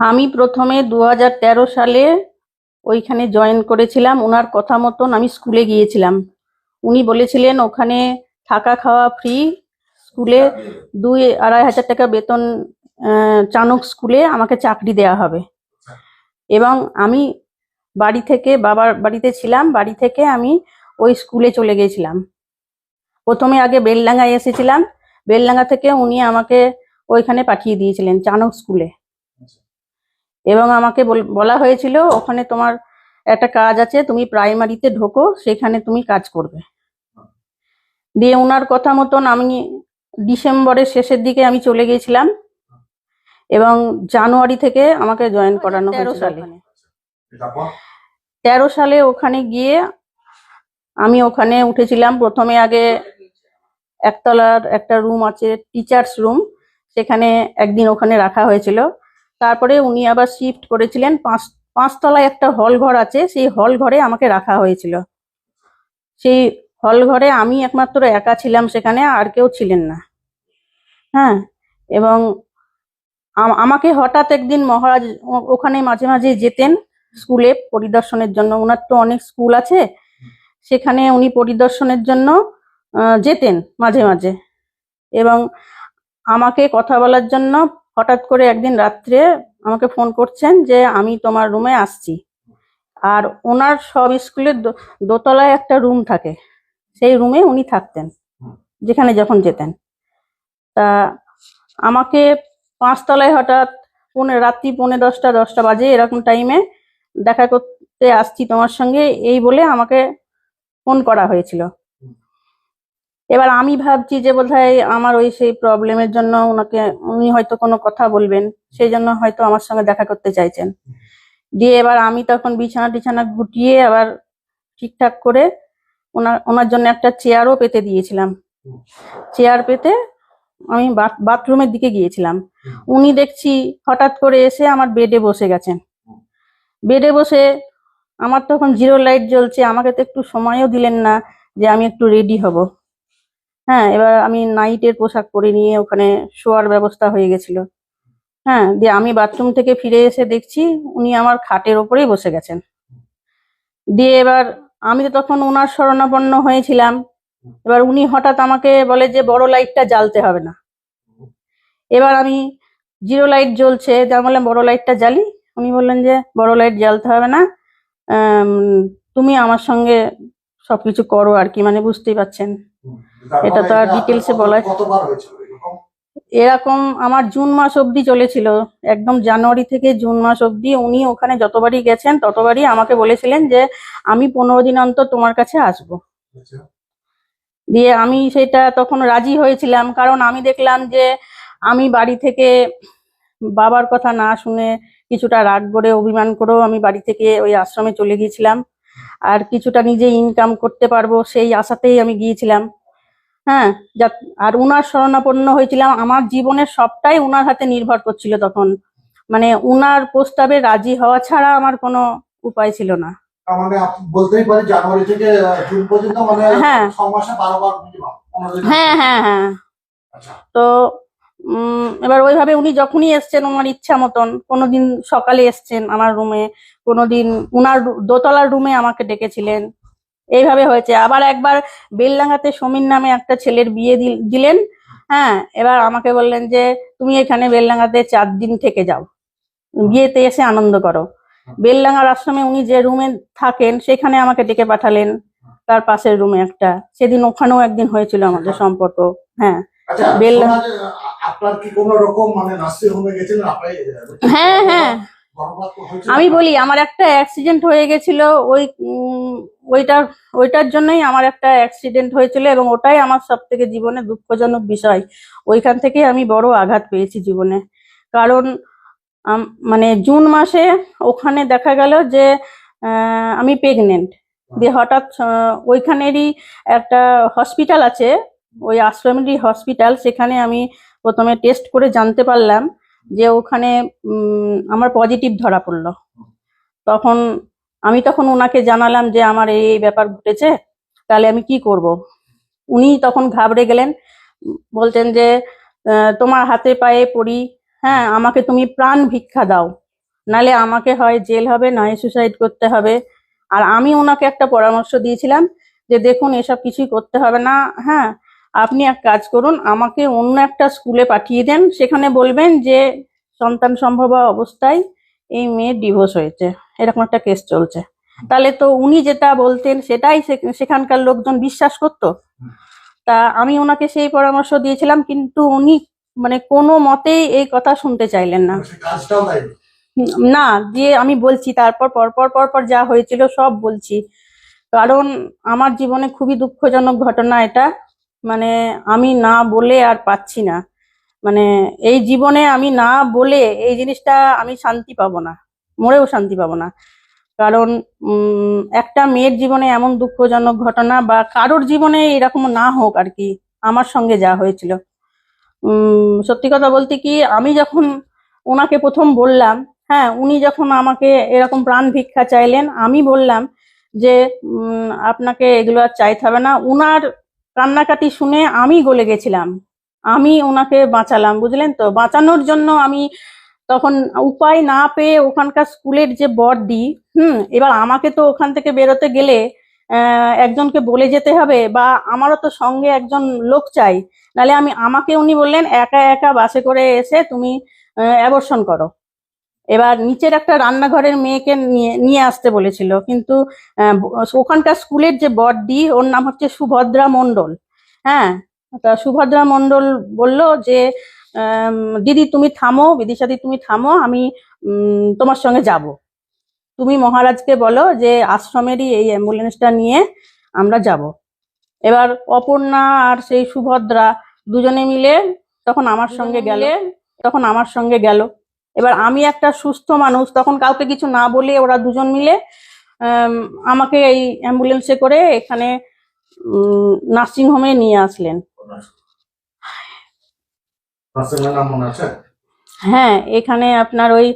আমি প্রথমে দু সালে ওইখানে জয়েন করেছিলাম। ওনার কথা মতন আমি স্কুলে গিয়েছিলাম। উনি বলেছিলেন, ওখানে থাকা খাওয়া ফ্রি স্কুলে দুই আড়াই হাজার টাকা বেতন চানক স্কুলে আমাকে চাকরি দেওয়া হবে। এবং আমি বাড়ি থেকে, বাবার বাড়িতে ছিলাম। বাড়ি থেকে আমি ওই স্কুলে চলে গেছিলাম প্রথমে আগে বেলডাঙ্গায় এসেছিলাম। বেলডাঙ্গা থেকে উনি আমাকে ওইখানে পাঠিয়ে দিয়েছিলেন, চানক স্কুলে এবং আমাকে বল- বলা হয়েছিল ওখানে তোমার একটা কাজ আছে তুমি প্রাইমারিতে ঢোকো সেখানে তুমি কাজ করবে। দিয়ে ওনার কথা মতন আমি ডিসেম্বরের শেষের দিকে আমি চলে গিয়েছিলাম এবং জানুয়ারি থেকে আমাকে জয়েন করানো হয়েছিল সালে। তেরো সালে ওখানে গিয়ে আমি ওখানে উঠেছিলাম। প্রথমে আগে একতলার একটা রুম আছে টিচার্স রুম। সেখানে একদিন ওখানে রাখা হয়েছিল। তারপরে উনি আবার শিফট করেছিলেন। পাঁচ, পাঁচতলায় একটা হল ঘর আছে, সেই হল ঘরে আমাকে রাখা হয়েছিল। সেই হল ঘরে আমি একমাত্র একা ছিলাম সেখানে, আর কেউ ছিলেন না। হ্যাঁ এবং আমাকে হঠাৎ একদিন মহারাজ ওখানে মাঝে মাঝে যেতেন স্কুলে পরিদর্শনের জন্য। ওনার তো অনেক স্কুল আছে। সেখানে উনি পরিদর্শনের জন্য যেতেন মাঝে মাঝে। এবং আমাকে কথা বলার জন্য হঠাৎ করে একদিন রাত্রে আমাকে ফোন করছেন যে আমি তোমার রুমে আসছি। আর ওনার সব স্কুলের দোতলায় একটা রুম থাকে। সেই রুমে উনি থাকতেন যেখানে যখন যেতেন। তা আমাকে পাঁচতলায় হঠাৎ পৌনে রাত্রি পৌনে দশটা দশটা বাজে এরকম টাইমে দেখা করতে আসছি তোমার সঙ্গে এই বলে আমাকে ফোন করা হয়েছিল। এবার আমি ভাবছি যে বোধহয় আমার ওই সেই প্রবলেমের জন্য ওনাকে, উনি হয়তো কোনো কথা বলবেন সেই জন্য হয়তো আমার সঙ্গে দেখা করতে চাইছেন। দিয়ে এবার আমি তখন বিছানা টিছানা গুটিয়ে আবার ঠিকঠাক করে ওনার ওনার জন্য একটা চেয়ারও পেতে দিয়েছিলাম। চেয়ার পেতে আমি বাথরুমের দিকে গিয়েছিলাম। উনি দেখছি হঠাৎ করে এসে আমার বেডে বসে গেছেন। বেডে বসে আমার তখন জিরো লাইট জ্বলছে, আমাকে তো একটু সময়ও দিলেন না যে আমি একটু রেডি হব। হ্যাঁ এবার আমি নাইটের পোশাক পরে নিয়ে ওখানে শোয়ার ব্যবস্থা হয়ে গেছিল। হ্যাঁ দিয়ে আমি বাথরুম থেকে ফিরে এসে দেখছি উনি আমার খাটের ওপরেই বসে গেছেন। দিয়ে এবার আমি তো তখন ওনার শরণাপন্ন হয়েছিলাম। এবার উনি হঠাৎ আমাকে বলে যে, বড় লাইটটা জ্বালতে হবে না। এবার আমি, জিরো লাইট জ্বলছে। যা বললাম, বড় লাইটটা জ্বালি? উনি বললেন যে, বড় লাইট জ্বালতে হবে না। তুমি আমার সঙ্গে সবকিছু করো আর কি মানে বুঝতেই পারছেন। এটা তো আর এ বলা- এরকম? এরকম আমার জুন মাস অবধি চলেছিল। একদম জানুয়ারি থেকে জুন মাস অবধি উনি ওখানে যতবারই গেছেন ততবারই আমাকে বলেছিলেন যে আমি পনেরো দিন অন্তর তোমার কাছে আসব। আচ্ছা। দিয়ে আমি সেটা তখন রাজি হয়েছিলাম কারণ আমি দেখলাম যে আমি বাড়ি থেকে বাবার কথা না শুনে কিছুটা রাগ করে অভিমান করেও আমি বাড়ি থেকে ওই আশ্রমে চলে গিয়েছিলাম। আর কিছুটা নিজে ইনকাম করতে পারব সেই আশাতেই আমি গিয়েছিলাম। হ্যাঁ যা- আর উনার শরণাপন্ন হয়েছিলাম। আমার জীবনের সবটাই উনার হাতে নির্ভর করছিল তখন। মানে উনার প্রস্তাবে রাজি হওয়া ছাড়া আমার কোনো উপায় ছিল না। মানে আপনি বলতেই পারি জানুয়ারি থেকে জুন পর্যন্ত মানে হ্যাঁ। হ্যাঁ হ্যাঁ হ্যাঁ। আচ্ছা। তো এবার ওইভাবে উনি যখনই এসছেন ওনার ইচ্ছা মতন কোনোদিন সকালে এসছেন আমার রুমে কোনোদিন উনার দোতলার রুমে আমাকে ডেকেছিলেন। এইভাবে হয়েছে। আবার একবার বেলডাঙ্গাতে সমীর নামে একটা ছেলের বিয়ে দিল- দিলেন। হ্যাঁ এবার আমাকে বললেন যে তুমি এখানে বেলডাঙ্গাতে চার দিন থেকে যাও। বিয়েতে এসে আনন্দ করো। বেলডাঙ্গার আশ্রমে উনি যে রুমে থাকেন সেখানে আমাকে ডেকে পাঠালেন। তার পাশের রুমে একটা। সেদিন ওখানেও একদিন হয়েছিল আমাদের সম্পর্ক। হ্যাঁ আচ্ছা বেল- শোনা যায়, আ- আপনার কি কোনো রকম মানে নার্সিং হোমে গেছিলেন? আপনি হ্যাঁ হ্যাঁ। আমি বলি আমার একটা অ্যাক্সিডেন্ট হয়ে গেছিল ওই ওইটার ওইটার জন্যই আমার একটা অ্যাক্সিডেন্ট হয়েছিল এবং ওটাই আমার সব থেকে জীবনে দুঃখজনক বিষয়। ওইখান থেকে আমি বড় আঘাত পেয়েছি জীবনে। কারণ মানে জুন মাসে ওখানে দেখা গেল যে আমি প্রেগনেন্ট দিয়ে হঠাৎ ওইখানেরই একটা হসপিটাল আছে ওই আশ্রমেরই হসপিটাল সেখানে আমি প্রথমে টেস্ট করে জানতে পারলাম যে ওখানে আমার পজিটিভ ধরা পড়ল। তখন আমি তখন ওনাকে জানালাম যে আমার এই ব্যাপার ঘটেছে, তাহলে আমি কি করব? উনি তখন ঘাবড়ে গেলেন, বলতেন যে তোমার হাতে পায়ে পড়ি হ্যাঁ আমাকে তুমি প্রাণ ভিক্ষা দাও নালে আমাকে হয় জেল হবে, নয় সুসাইড করতে হবে। আর আমি ওনাকে একটা পরামর্শ দিয়েছিলাম যে, দেখুন, এসব কিছুই করতে হবে না হ্যাঁ আপনি এক কাজ করুন আমাকে অন্য একটা স্কুলে পাঠিয়ে দেন সেখানে বলবেন যে সন্তান সম্ভব অবস্থায় এই মেয়ের ডিভোর্স হয়েছে। এরকম একটা কেস চলছে। তাহলে তো উনি যেটা বলতেন সেটাই সেখানকার লোকজন বিশ্বাস করতো? তা আমি ওনাকে সেই পরামর্শ দিয়েছিলাম কিন্তু উনি মানে কোনো মতেই এই কথা শুনতে চাইলেন না। না দিয়ে আমি বলছি তারপর পরপর পরপর যা হয়েছিল সব বলছি। কারণ আমার জীবনে খুবই দুঃখজনক ঘটনা এটা। মানে আমি না বলে আর পাচ্ছি না। মানে এই জীবনে আমি না বলে এই জিনিসটা আমি শান্তি পাবো না, মরেও শান্তি পাবো না। কারণ একটা মেয়ের জীবনে এমন দুঃখজনক ঘটনা বা কারোর জীবনে এরকম না হোক আর কি, আমার সঙ্গে যা হয়েছিল। সত্যি কথা বলতে কি, আমি যখন ওনাকে প্রথম বললাম হ্যাঁ উনি যখন আমাকে এরকম প্রাণ ভিক্ষা চাইলেন, আমি বললাম যে আপনাকে এগুলো আর চাইতে হবে না। উনার কান্নাকাটি শুনে আমি গলে গেছিলাম। আমি ওনাকে বাঁচালাম, বুঝলেন তো? বাঁচানোর জন্য আমি তখন উপায় না পেয়ে ওখানকার স্কুলের যে বড়দি, হুম, এবার আমাকে তো ওখান থেকে বেরোতে গেলে একজনকে বলে যেতে হবে বা আমারও তো সঙ্গে একজন লোক চাই। নালে আমি, আমাকে উনি বললেন, একা একা বাসে করে এসে তুমি অ্যাবর্শন করো। এবার নিচের একটা রান্নাঘরের মেয়েকে নিয়ে নিয়ে আসতে বলেছিল। কিন্তু ওখানকার স্কুলের যে বড়দি ওর নাম হচ্ছে সুভদ্রা মণ্ডল। হ্যাঁ তা সুভদ্রা মণ্ডল বলল যে দিদি তুমি থামো বিদিশাদি তুমি থামো আমি তোমার সঙ্গে যাব। তুমি মহারাজকে বলো যে আশ্রমেরই এই অ্যাম্বুলেন্সটা নিয়ে আমরা যাব। এবার অপর্ণা আর সেই সুভদ্রা দুজনে মিলে তখন আমার সঙ্গে গেলে। তখন আমার সঙ্গে গেল। এবার আমি একটা সুস্থ মানুষ তখন কাউকে কিছু না বলে ওরা দুজন মিলে আমাকে এই অ্যাম্বুলেন্সে করে এখানে নার্সিং হোমে নিয়ে আসলেন। হ্যাঁ এখানে আপনার ওই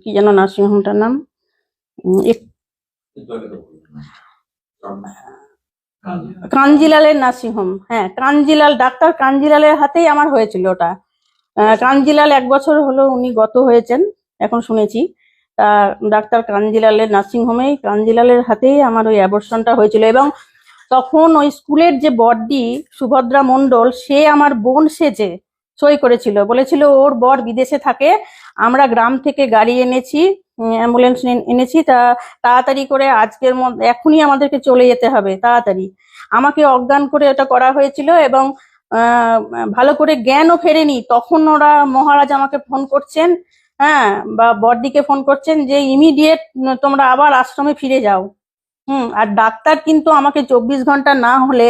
কি যেন নার্সিং হোমটার নাম? কাঞ্জিলালের নার্সিং হোম হ্যাঁ কাঞ্জিলাল ডাক্তার কাঞ্জিলালের হাতেই আমার হয়েছিল ওটা। কাঞ্জিলাল এক বছর হলো উনি গত হয়েছেন, এখন শুনেছি। তা ডাক্তার কাঞ্জিলালের নার্সিং হোমেই কাঞ্জিলালের হাতেই আমার ওই অ্যাবর্শনটা হয়েছিল এবং তখন ওই স্কুলের যে বড়দি সুভদ্রা মণ্ডল, সে আমার বোন সেজে সই করেছিল। বলেছিল, ওর বর বিদেশে থাকে, আমরা গ্রাম থেকে গাড়ি এনেছি অ্যাম্বুলেন্স এনেছি, তা তাড়াতাড়ি করে আজকের মধ্যে, এখনই আমাদেরকে চলে যেতে হবে, তাড়াতাড়ি। আমাকে অজ্ঞান করে ওটা করা হয়েছিল এবং ভালো করে জ্ঞানও ফেরেনি। তখন ওরা মহারাজ আমাকে ফোন করছেন হ্যাঁ বা বড়দিকে ফোন করছেন যে ইমিডিয়েট তোমরা আবার আশ্রমে ফিরে যাও। হুম, আর ডাক্তার কিন্তু আমাকে চব্বিশ ঘণ্টা না হলে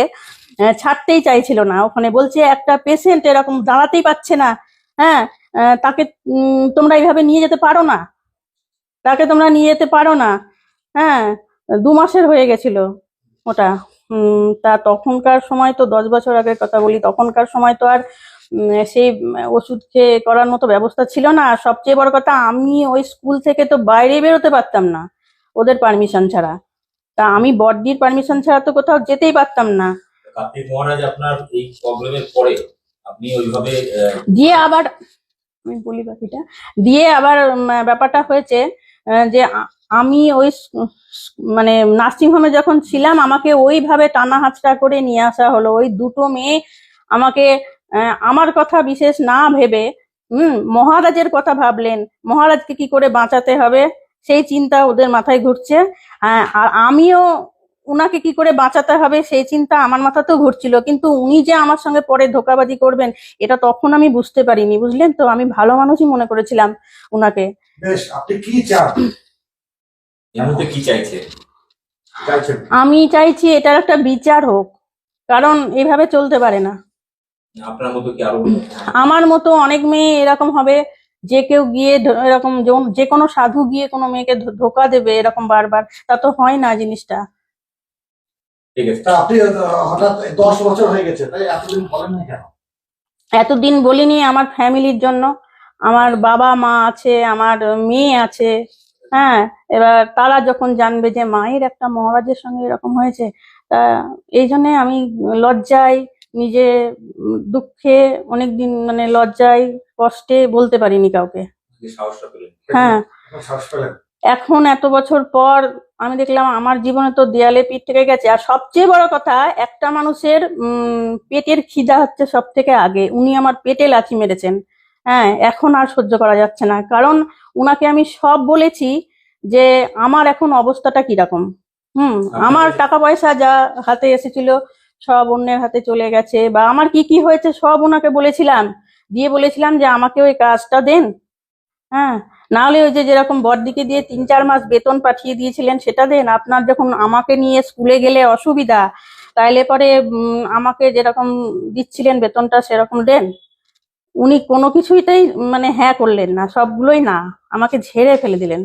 ছাড়তেই চাইছিল না। ওখানে বলছে, একটা পেশেন্ট এরকম দাঁড়াতেই পাচ্ছে না হ্যাঁ তাকে তোমরা এইভাবে নিয়ে যেতে পারো না। তাকে তোমরা নিয়ে যেতে পারো না। হ্যাঁ দু মাসের হয়ে গেছিল ওটা। তা তখনকার সময় তো দশ বছর আগের কথা বলি তখনকার সময় তো আর সেই ওষুধ খেয়ে করার মতো ব্যবস্থা ছিল না। আর সবচেয়ে বড় কথা আমি ওই স্কুল থেকে তো বাইরে বেরোতে পারতাম না ওদের পারমিশন ছাড়া। তা আমি বড়দির পারমিশন ছাড়া তো কোথাও যেতেই পারতাম না। কার্তিক মহারাজ আপনার এই প্রবলেমের পরে আপনি ওইভাবে দিয়ে আবার আমি বলি বাকিটা দিয়ে আবার ব্যাপারটা হয়েছে যে আমি ওই মানে নার্সিং হোমে যখন ছিলাম, আমাকে ওইভাবে টানা হাতড়া করে নিয়ে আসা হলো। ওই দুটো মেয়ে আমাকে আমার কথা বিশেষ না ভেবে, হুম, মহারাজের কথা ভাবলেন, মহারাজকে কি করে বাঁচাতে হবে? সেই চিন্তা ওদের মাথায় ঘুরছে। আর আমিও উনাকে কি করে বাঁচাতে হবে সেই চিন্তা আমার মাথাতেও ঘুরছিল। কিন্তু উনি যে আমার সঙ্গে পরে ধোকাবাজি করবেন, এটা তখন আমি বুঝতে পারিনি, বুঝলেন তো? আমি ভালো মানুষই মনে করেছিলাম উনাকে। বেশ, আপনি কি চান? এই মুহূর্তে কি চাইছে? আমি চাইছি এটার একটা বিচার হোক কারণ এভাবে চলতে পারে না। আপনার মতো কি আরও আমার মতো অনেক মেয়ে এরকম হবে যে কেউ গিয়ে এরকম যে কোনো সাধু গিয়ে কোনো মেয়েকে ধোকা দেবে এরকম বারবার তা তো হয় না জিনিসটা। ঠিক আছে। আপনি হঠাৎ দশ বছর হয়ে গেছে তাই এতদিন বলেননি কেন? এতদিন বলিনি আমার ফ্যামিলির জন্য। আমার বাবা মা আছে আমার মেয়ে আছে হ্যাঁ এবার তারা যখন জানবে যে মায়ের একটা মহারাজের সঙ্গে এরকম হয়েছে তা এই জন্যে আমি লজ্জায় নিজে দুঃখে অনেকদিন মানে লজ্জায় কষ্টে বলতে পারিনি কাউকে। হ্যাঁ। এখন শ্বাস পেলেন? এখন এত বছর পর আমি দেখলাম আমার জীবনে তো দেয়ালে পিঠ থেকে গেছে। আর সবচেয়ে বড় কথা একটা মানুষের উম, পেটের খিদা হচ্ছে সব থেকে আগে। উনি আমার পেটে লাথি মেরেছেন। হ্যাঁ এখন আর সহ্য করা যাচ্ছে না। কারণ ওনাকে আমি সব বলেছি যে আমার এখন অবস্থাটা কীরকম। হুম আমার টাকা পয়সা যা হাতে এসেছিল সব অন্যের হাতে চলে গেছে বা আমার কি কি হয়েছে সব ওনাকে বলেছিলাম। দিয়ে বলেছিলাম যে আমাকে ওই কাজটা দেন। হ্যাঁ নাহলে ওই যে যেরকম বড়দিকে দিয়ে তিন চার মাস বেতন পাঠিয়ে দিয়েছিলেন সেটা দেন। আপনার যখন আমাকে নিয়ে স্কুলে গেলে অসুবিধা তাইলে পরে আমাকে যেরকম দিচ্ছিলেন বেতনটা সেরকম দেন। উনি কোনো কিছুইটাই মানে হ্যাঁ করলেন না সবগুলোই না আমাকে ঝেড়ে ফেলে দিলেন।